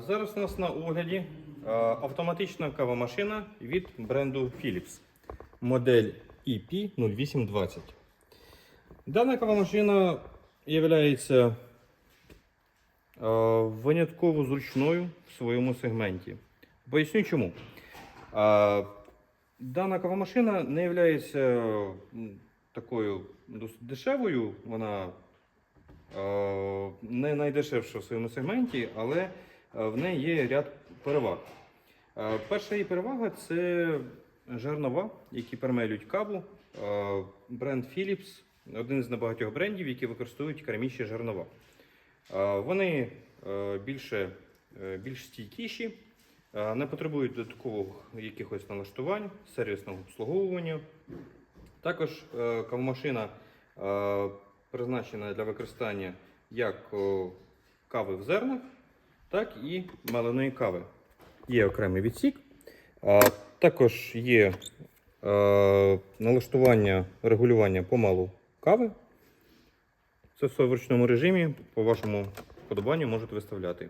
Зараз у нас на огляді е, автоматична кавомашина від бренду Philips. Модель E EP0820. Дана кавомашина є е, винятково зручною в своєму сегменті. Поясню чому. Е, Дана кавомашина не є такою досить дешевою. Вона не найдешевша в своєму сегменті, але в неї є ряд переваг. Е, Перша її перевага це жернова, які перемелюють каву. Е, Бренд Philips один з небагатьох брендів, які використовують керамічні жернова. Е, Вони е, більше, е, більш стійкіші, е, не потребують додаткових якихось налаштувань, сервісного обслуговування. Також е, кавомашина е, призначена для використання як кави в зернах, так і меленої кави. Є окремий відсік. А, також є е, налаштування регулювання помалу кави. Це все в ручному режимі, по вашому вподобанню можете виставляти.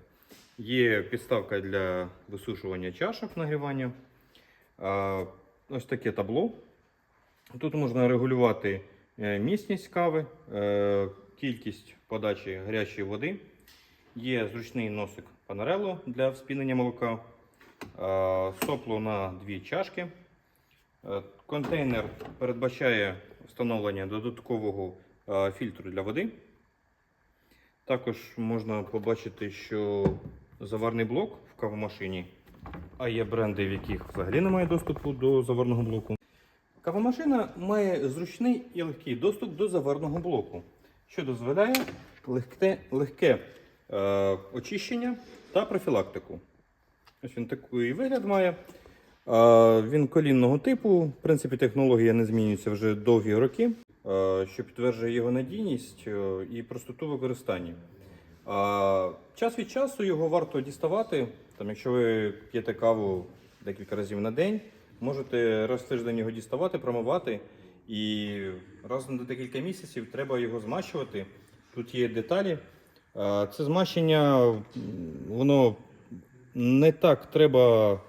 Є підставка для висушування чашок нагрівання. А, ось таке табло. Тут можна регулювати е, міцність кави, е, кількість подачі гарячої води. Є зручний носик панарело для вспінення молока, е, сопло на дві чашки. Е, Контейнер передбачає встановлення додаткового е, фільтру для води. Також можна побачити, що заварний блок в кавомашині, а є бренди, в яких взагалі немає доступу до заварного блоку. Кавомашина має зручний і легкий доступ до заварного блоку, що дозволяє легке, легке очищення та профілактику. Ось він такий вигляд має. Е, він колінного типу. В принципі, технологія не змінюється вже довгі роки, е, що підтверджує його надійність е, і простоту використання. Е, час від часу його варто діставати. Там, якщо ви п'єте каву декілька разів на день, можете раз в тиждень його діставати, промивати. І раз на декілька місяців треба його змащувати. Тут є деталі. Е, Це змащення, воно не так треба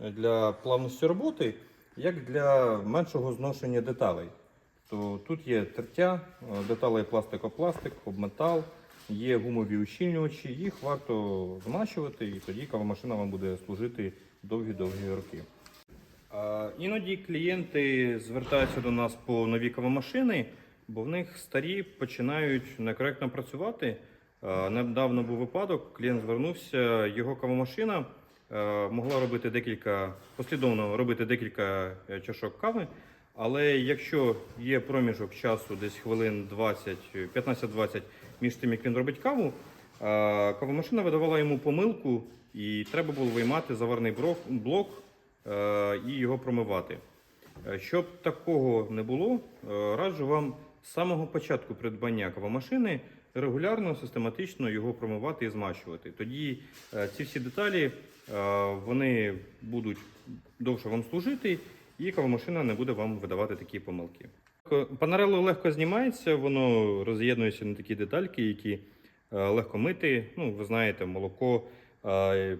для плавності роботи, як для меншого зношення деталей. То тут є тертя, е, деталей пластикопластик, обметал, є гумові ущільнювачі, їх варто змащувати, і тоді кавомашина вам буде служити довгі-довгі роки. Іноді клієнти звертаються до нас по нові кавомашини, бо в них старі починають некоректно працювати. А, Недавно був випадок, клієнт звернувся, його кавомашина е, могла робити декілька, послідовно робити декілька е, чашок кави. Але якщо є проміжок часу, десь хвилин 20, 15-20 між тим, як він робить каву, е, кавомашина видавала йому помилку, і треба було виймати заварний блок е, і його промивати. Е, Щоб такого не було, е, раджу вам з самого початку придбання кавомашини регулярно, систематично його промивати і змащувати. Тоді е, ці всі деталі е, вони будуть довше вам служити, і кавомашина не буде вам видавати такі помилки. Панарело легко знімається, воно роз'єднується на такі детальки, які е, легко мити. Ну, ви знаєте, молоко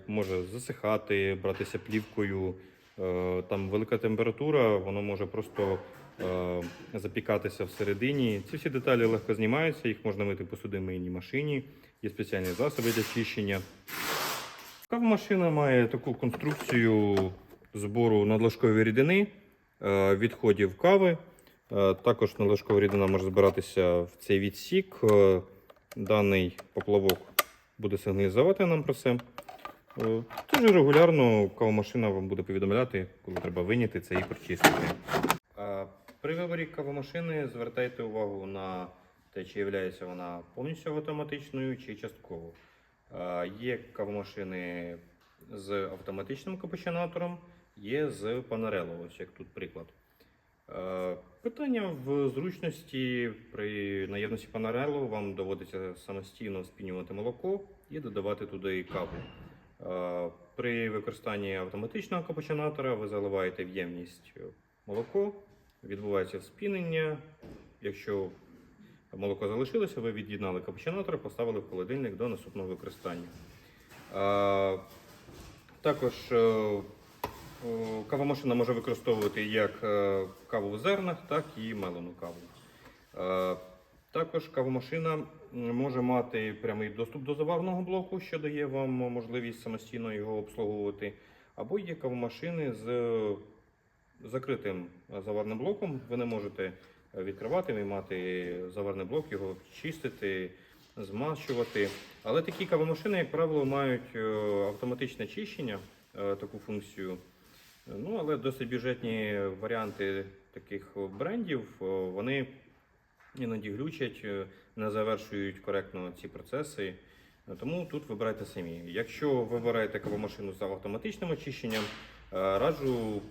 може засихати, братися плівкою. Е, Там велика температура, воно може просто е, запікатися всередині. Ці всі деталі легко знімаються, їх можна мити в посудомийній машині, є спеціальні засоби для чищення. Кавомашина має таку конструкцію збору надлишкової рідини, е, відходів кави. Також надлишкова рідина може збиратися в цей відсік. Даний поплавок буде сигналізувати нам про це. Е, Дуже регулярно кавомашина вам буде повідомляти, коли треба виняти це і прочистити. Е, При виборі кавомашини звертайте увагу на те, чи є вона повністю автоматичною чи частково. Е, Є кавомашини з автоматичним капучинатором, є з панарело, ось як тут приклад. Питання в зручності при наявності панарелу вам доводиться самостійно спінювати молоко і додавати туди каву. Е, При використанні автоматичного капучинатора ви заливаєте в ємність молоко, відбувається вспінення. Якщо молоко залишилося, ви від'єднали капучинатор, поставили в холодильник до наступного використання. Е, Також е, кавомашина може використовувати як каву в зернах, так і мелену каву. Також кавомашина може мати прямий доступ до заварного блоку, що дає вам можливість самостійно його обслуговувати. Або є кавомашини з закритим заварним блоком. Ви не можете відкривати, виймати заварний блок, його чистити, змащувати. Але такі кавомашини, як правило, мають е, автоматичне чищення, е, таку функцію. Ну, але досить бюджетні варіанти таких брендів, е, вони іноді глючать, е, не завершують коректно ці процеси. Тому тут вибирайте самі. Якщо ви вибираєте кавомашину з автоматичним очищенням, е, раджу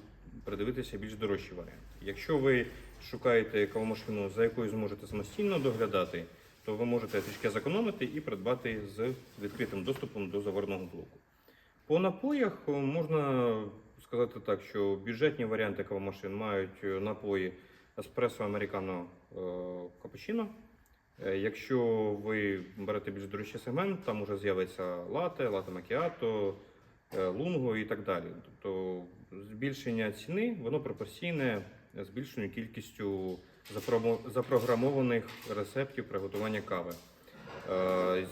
придивитися більш дорожчий варіант. Якщо ви шукаєте кавомашину, за якою зможете самостійно доглядати, то ви можете трішки зекономити і придбати з відкритим доступом до заварного блоку. По напоях е, можна сказати так, що бюджетні варіанти кавомашин мають напої еспресо, американо, е, капучино. Е, Якщо ви берете більш дорожчий сегмент, там вже з'явиться лате, лате макіато, е, лунго і так далі. Тобто збільшення ціни воно пропорційне збільшенню кількістю запрограмованих рецептів приготування кави.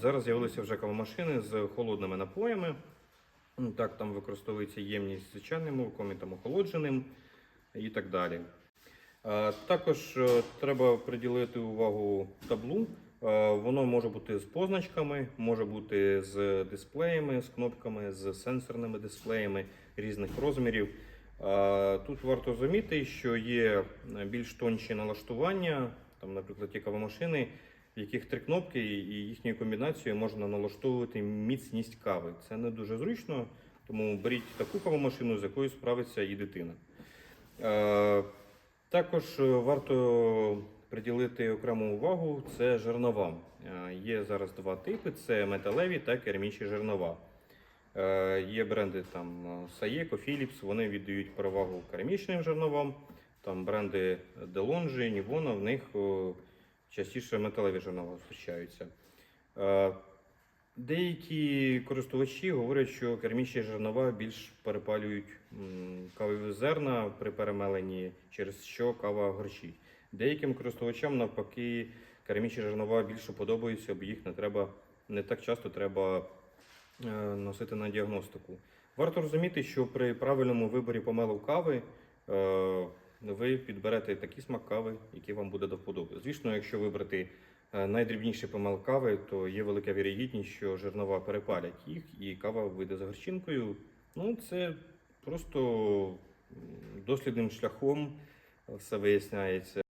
Зараз з'явилися вже кавомашини з холодними напоями. Так, там використовується ємність з звичайним молоком і там охолодженим і так далі. Е, Також е, треба приділити увагу таблу. Е, Воно може бути з позначками, може бути з дисплеями, з кнопками, з сенсорними дисплеями різних розмірів. Е, Тут варто замітити, що є е, більш тонші налаштування, там, наприклад, є кавомашини, в яких три кнопки, і їхньою комбінацією можна налаштовувати міцність кави. Це не дуже зручно, тому беріть таку кавомашину, з якою справиться і дитина. Також е, варто приділити окрему увагу це жернова. Е, Є зараз два типи: це металеві та керамічні жернова. Е, Є бренди там Saeco, Philips, вони віддають перевагу керамічним жерновам. Там бренди DeLonghi, Nivona, в них частіше металеві жернова зустрічаються. Деякі користувачі говорять, що керамічні жернова більш перепалюють кавові зерна при перемеленні, через що кава горчить. Деяким користувачам навпаки керамічні жернова більше подобаються, бо їх не треба не так часто треба е, носити на діагностику. Варто розуміти, що при правильному виборі помелу кави е, ви підберете такий смак кави, який вам буде до вподоби. Звісно, якщо вибрати е, найдрібніший помел кави, то є велика вірогідність, що жернова перепалять їх і кава вийде за горчинкою. Ну, це просто дослідним шляхом все виясняється.